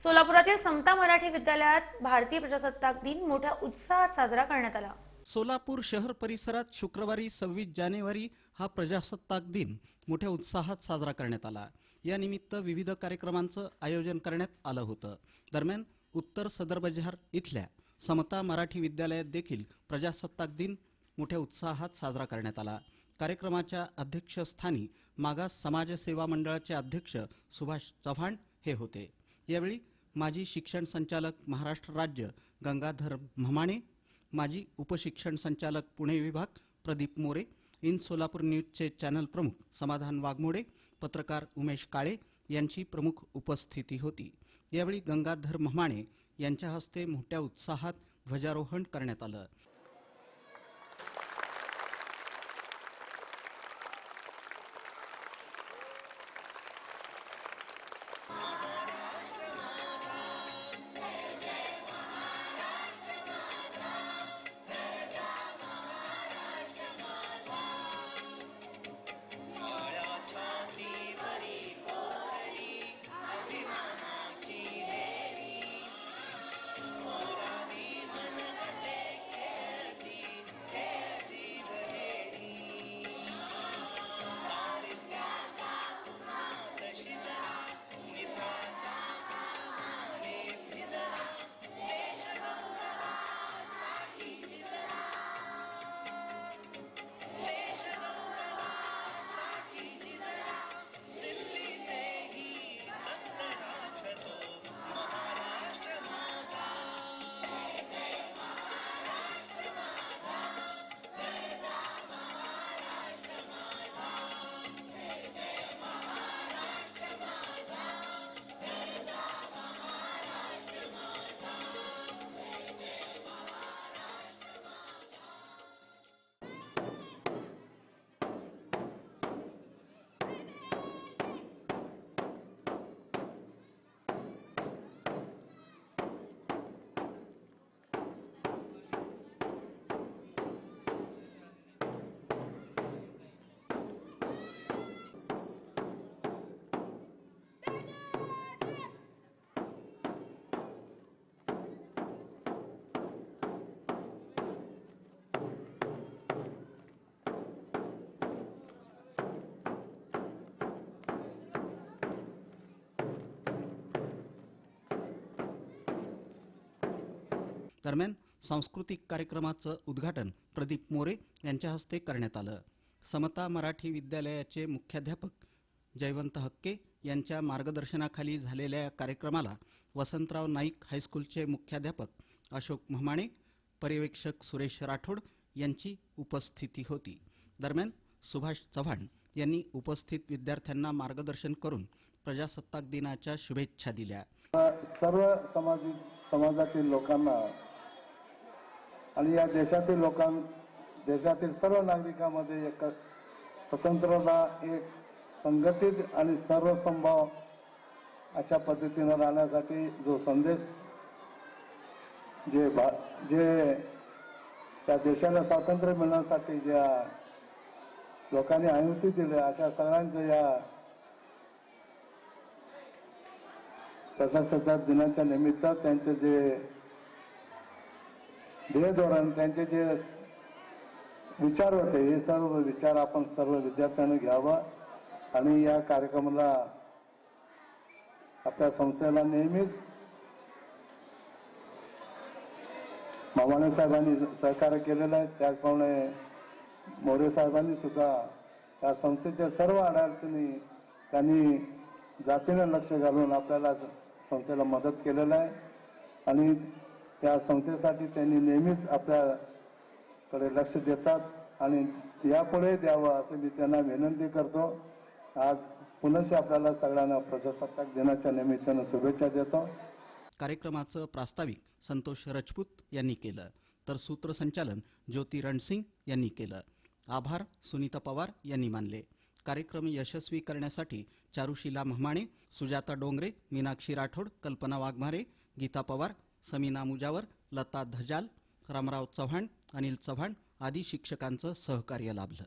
सोलापुरातील समता मराठी विद्यालयात भारतीय प्रजासत्ताक दिन मोठ्या उत्साहात साजरा करण्यात आला. सोलापूर शहर परिसरात शुक्रवारी सव्वीस जानेवारी हा प्रजासत्ताक दिन मोठ्या उत्साहात साजरा करण्यात आला. या निमित्त विविध कार्यक्रमांचं आयोजन करण्यात आलं होतं. दरम्यान उत्तर सदर बजार इथल्या समता मराठी विद्यालयात देखील प्रजासत्ताक दिन मोठ्या उत्साहात साजरा करण्यात आला. कार्यक्रमाच्या अध्यक्षस्थानी मागास समाज सेवा मंडळाचे अध्यक्ष सुभाष चव्हाण हे होते. यावेळी माजी शिक्षण संचालक महाराष्ट्र राज्य गंगाधर म्हमाणे माजी उपशिक्षण संचालक पुणे विभाग प्रदीप मोरे इन सोलापूर न्यूजचे चॅनल प्रमुख समाधान वाघमोडे पत्रकार उमेश काळे यांची प्रमुख उपस्थिती होती. यावेळी गंगाधर म्हमाणे यांच्या हस्ते मोठ्या उत्साहात ध्वजारोहण करण्यात आलं. दरम्यान सांस्कृतिक कार्यक्रमाचं उद्घाटन प्रदीप मोरे यांच्या हस्ते करण्यात आलं. समता मराठी विद्यालयाचे मुख्याध्यापक जयवंत हक्के यांच्या मार्गदर्शनाखाली झालेल्या या कार्यक्रमाला वसंतराव नाईक हायस्कूलचे मुख्याध्यापक अशोक म्हामाणे पर्यवेक्षक सुरेश राठोड यांची उपस्थिती होती. दरम्यान सुभाष चव्हाण यांनी उपस्थित विद्यार्थ्यांना मार्गदर्शन करून प्रजासत्ताक दिनाच्या शुभेच्छा दिल्या. सर्व समाजातील लोकांना आणि या देशातील लोकां देशातील सर्व नागरिकांमध्ये एक स्वतंत्रता एक संघटित आणि सर्वसंभाव अशा पद्धतीनं राहण्यासाठी जो संदेश जे भा जे त्या देशाला स्वातंत्र्य मिळण्यासाठी ज्या लोकांनी आहुती दिली अशा सगळ्यांचं या प्रजासत्ताक दिनाच्या निमित्त त्यांचे जे ध्येय धोरण त्यांचे जे विचार होते हे सर्व विचार आपण सर्व विद्यार्थ्यांनी घ्यावा. आणि या कार्यक्रमाला आपल्या संस्थेला नेहमीच मामाने साहेबांनी सहकार्य केलेलं आहे. त्याचप्रमाणे मोरे साहेबांनी सुद्धा या संस्थेच्या सर्व अडचणी त्यांनी जातीनं लक्ष घालून आपल्याला संस्थेला मदत केलेलं आहे. आणि त्या संस्थेसाठी त्यांनी नेहमीच आपल्याकडे लक्ष देतात आणि यापुढे द्यावं असं मी त्यांना विनंती करतो. आज पुनश आपल्याला सगळ्यांना प्रजासत्ताक दिनाच्या निमित्तानं शुभेच्छा देतो. कार्यक्रमाचं प्रास्ताविक संतोष रजपूत यांनी केलं. तर सूत्रसंचालन ज्योती रणसिंग यांनी केलं. आभार सुनीता पवार यांनी मानले. कार्यक्रम यशस्वी करण्यासाठी चारुशीला महमाणे सुजाता डोंगरे मीनाक्षी राठोड कल्पना वाघमारे गीता पवार समीना मुजावर लता धजाल रामराव चव्हाण अनिल चव्हाण आदी शिक्षकांचं सहकार्य लाभलं.